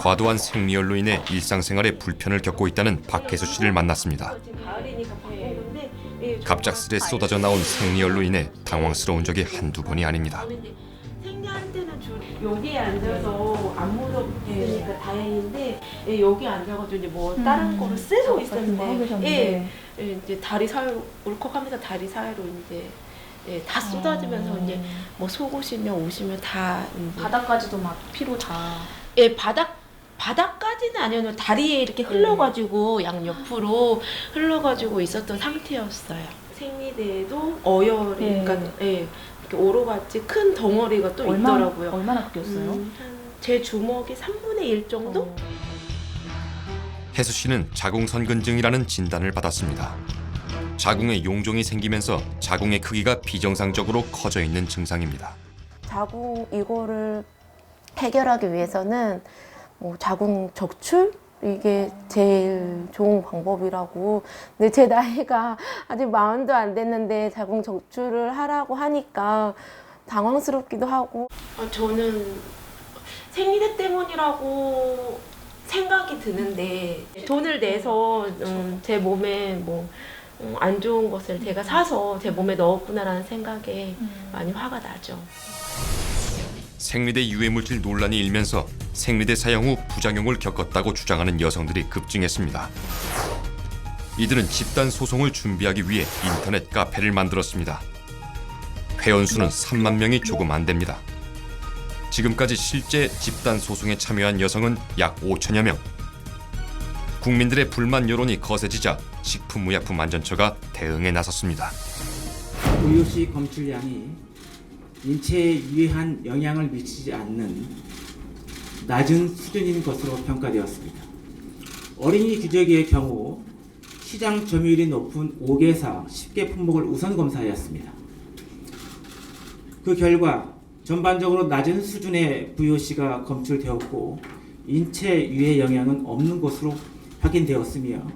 과도한 생리열로 인해 일상생활에 불편을 겪고 있다는 박혜수 씨를 만났습니다. 좀 갑작스레 쏟아져 나온 생리열로 인해 당황스러운 적이 한두 번이 아닙니다. 생리할 때는 여기에 앉아서 안 무섭으니까 다행인데 예, 여기 앉아가지고 이제 뭐 다른 거를 쓰고 음. 하고 있었는데. 예, 예, 이제 다리 사이로 울컥하면서 다리 사이로 이제 예, 다 쏟아지면서 어. 이제 뭐 속옷이며 옷이며 다 이제 바닥까지도 막 피로 다. 예, 바닥 바닥까지는 아니었는데 다리에 이렇게 흘러가지고 양 옆으로 흘러가지고 있었던 상태였어요. 생리대에도 어혈이 네. 그러니까 예, 이렇게 오로같이 큰 덩어리가 또 얼마나 있더라고요. 얼마나 크겠어요? 음, 한제 주먹이 3분의 1 정도? 어. 혜수 씨는 자궁 선근증이라는 진단을 받았습니다. 자궁에 용종이 생기면서 자궁의 크기가 비정상적으로 커져 있는 증상입니다. 자궁 이거를 해결하기 위해서는 뭐 자궁 적출 이게 제일 좋은 방법이라고. 근데 제 나이가 아직 마흔도 안 됐는데 자궁 적출을 하라고 하니까 당황스럽기도 하고 아, 저는 생리대 때문이라고 생각이 드는데 돈을 내서 음, 제 몸에 뭐 안 좋은 것을 제가 사서 제 몸에 넣었구나라는 생각에 많이 화가 나죠. 생리대 유해물질 논란이 일면서 생리대 사용 후 부작용을 겪었다고 주장하는 여성들이 급증했습니다. 이들은 집단 소송을 준비하기 위해 인터넷 카페를 만들었습니다. 회원 수는 3만 명이 조금 안 됩니다. 지금까지 실제 집단 소송에 참여한 여성은 약 5천여 명. 국민들의 불만 여론이 거세지자 식품의약품안전처가 대응에 나섰습니다. 우유씨 검출량이 인체에 유해한 영향을 미치지 않는 낮은 수준인 것으로 평가되었습니다. 어린이 규제기의 경우 시장 점유율이 높은 5개사 10개 품목을 우선 검사하였습니다. 그 결과 전반적으로 낮은 수준의 VOC가 검출되었고 인체 유해 영향은 없는 것으로 확인되었으며